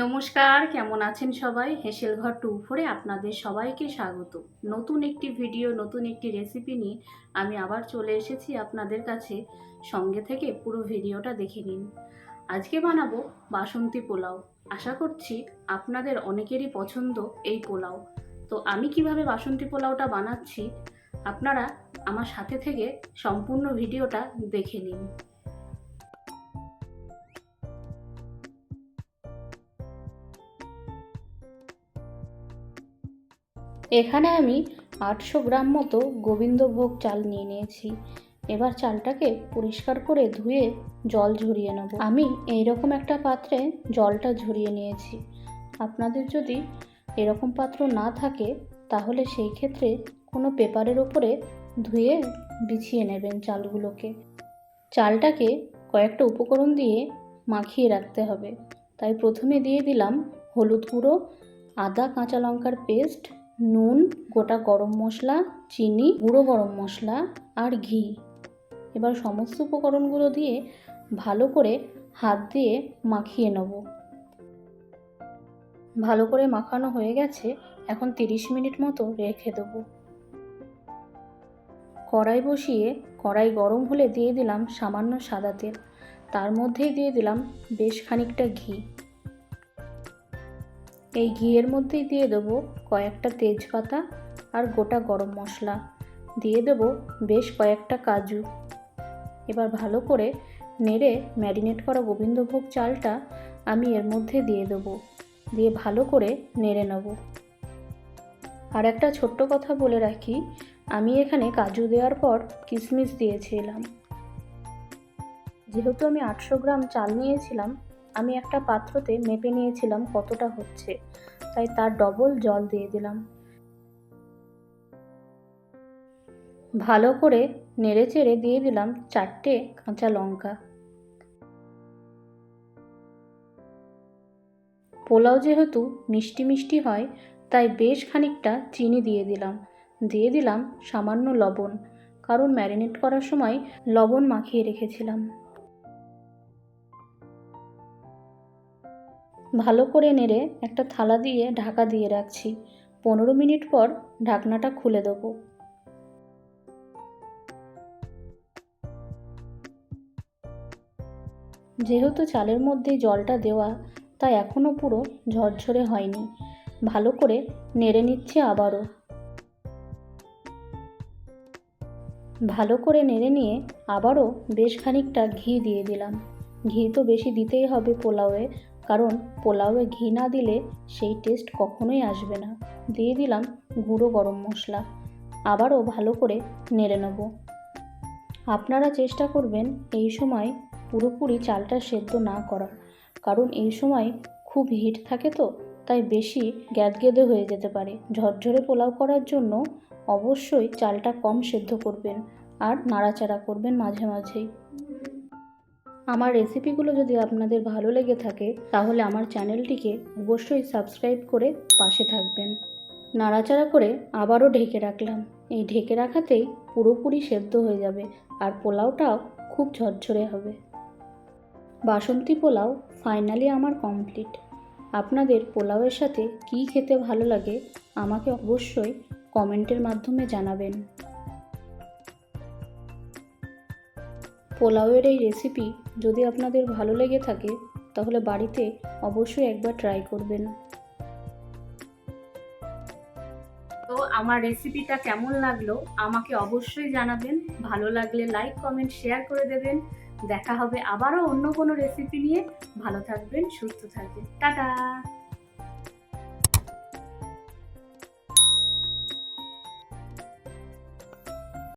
নমস্কার, কেমন আছেন সবাই? হেসেল ঘর টু ফোরে আপনাদের সবাইকে স্বাগত। নতুন একটি ভিডিও, নতুন একটি রেসিপি নিয়ে আমি আবার চলে এসেছি আপনাদের কাছে। সঙ্গে থেকে পুরো ভিডিওটা দেখে নিন। আজকে বানাবো বাসন্তী পোলাও। আশা করছি আপনাদের অনেকেরই পছন্দ এই পোলাও। তো আমি কীভাবে বাসন্তী পোলাওটা বানাচ্ছি, আপনারা আমার সাথে থেকে সম্পূর্ণ ভিডিওটা দেখে নিন। এখানে আমি আটশো গ্রাম মতো গোবিন্দভোগ চাল নিয়ে নিয়েছি। এবার চালটাকে পরিষ্কার করে ধুয়ে জল ঝরিয়ে নেব। আমি এইরকম একটা পাত্রে জলটা ঝরিয়ে নিয়েছি। আপনাদের যদি এরকম পাত্র না থাকে, তাহলে সেই ক্ষেত্রে কোনো পেপারের ওপরে ধুয়ে বিছিয়ে নেবেন চালগুলোকে। চালটাকে কয়েকটা উপকরণ দিয়ে মাখিয়ে রাখতে হবে। তাই প্রথমে দিয়ে দিলাম হলুদ গুঁড়ো, আদা, কাঁচা লঙ্কার পেস্ট নুন, গোটা গরম মশলা, চিনি, গুঁড়ো গরম মশলা আর ঘি। এবার সমস্ত উপকরণগুলো দিয়ে ভালো করে হাত দিয়ে মাখিয়ে নেব। ভালো করে মাখানো হয়ে গেছে, এখন তিরিশ মিনিট মতো রেখে দেবো। কড়াই বসিয়ে কড়াই গরম হলে দিয়ে দিলাম সামান্য সাদা তেল। তার মধ্যেই দিয়ে দিলাম বেশ খানিকটা ঘি। এই ঘিয়ের মধ্যেই দিয়ে দেবো কয়েকটা তেজপাতা আর গোটা গরম মশলা। দিয়ে দেবো বেশ কয়েকটা কাজু। এবার ভালো করে নেড়ে ম্যারিনেট করা গোবিন্দভোগ চালটা আমি এর মধ্যে দিয়ে দেবো। দিয়ে ভালো করে নেড়ে নেব। আর একটা ছোট্ট কথা বলে রাখি, আমি এখানে কাজু দেওয়ার পর কিশমিশ দিয়েছিলাম। যেহেতু আমি আটশো গ্রাম চাল নিয়েছিলাম আমি একটা পাত্রতে মেপে নিয়েছিলাম কতটা হচ্ছে। তাই তার ডবল জল দিয়ে দিলাম। ভালো করে নেড়ে চেড়ে দিয়ে দিলাম চারটে কাঁচা লঙ্কা। পোলাও যেহেতু মিষ্টি মিষ্টি হয়, তাই বেশ খানিকটা চিনি দিয়ে দিলাম। দিয়ে দিলাম সামান্য লবণ, কারণ ম্যারিনেট করার সময় লবণ মাখিয়ে রেখেছিলাম। ভালো করে নেড়ে একটা থালা দিয়ে ঢাকা দিয়ে রাখছি। পনেরো মিনিট পর ঢাকনাটা খুলে দেবো। যেহেতু চালের মধ্যে জলটা দেওয়া, তাই এখনও পুরো ঝরঝরে হয়নি। ভালো করে নেড়ে নিচ্ছে আবারও। ভালো করে নেড়ে নিয়ে আবারও বেশ খানিকটা ঘি দিয়ে দিলাম। ঘি তো বেশি দিতেই হবে পোলাওয়ে কারণ পোলাওয়ে ঘি না দিলে সেই টেস্ট কখনোই আসবে না। দিয়ে দিলাম গুঁড়ো গরম মশলা। আবারও ভালো করে নেড়ে নেব। আপনারা চেষ্টা করবেন এই সময় পুরোপুরি চালটা সেদ্ধ না করার। কারণ এই সময় খুব হিট থাকে তো, তাই বেশি গ্যাদগেদে হয়ে যেতে পারে। ঝরঝরে পোলাও করার জন্য অবশ্যই চালটা কম সেদ্ধ করবেন আর নাড়াচাড়া করবেন মাঝে মাঝেই। আমার রেসিপিগুলো যদি আপনাদের ভালো লেগে থাকে, তাহলে আমার চ্যানেলটিকে অবশ্যই সাবস্ক্রাইব করে পাশে থাকবেন। নাড়াচাড়া করে আবারও ঢেকে রাখলাম। এই ঢেকে রাখাতেই পুরোপুরি সেদ্ধ হয়ে যাবে আর পোলাওটাও খুব ঝরঝরে হবে। বাসন্তী পোলাও ফাইনালি আমার কমপ্লিট আপনাদের পোলাওয়ের সাথে কী খেতে ভালো লাগে, আমাকে অবশ্যই কমেন্টের মাধ্যমে জানাবেন। পোলাওয়ের এই রেসিপি যদি আপনাদের ভালো লেগে থাকে, তাহলে বাড়িতে অবশ্যই একবার ট্রাই করবেন। তো আমার রেসিপিটা কেমন লাগল, আমাকে অবশ্যই জানাবেন। ভালো লাগলে লাইক কমেন্ট শেয়ার করে দেবেন। দেখা হবে আবারও অন্য কোনো রেসিপি নিয়ে। ভালো থাকবেন, সুস্থ থাকবেন। টাটা!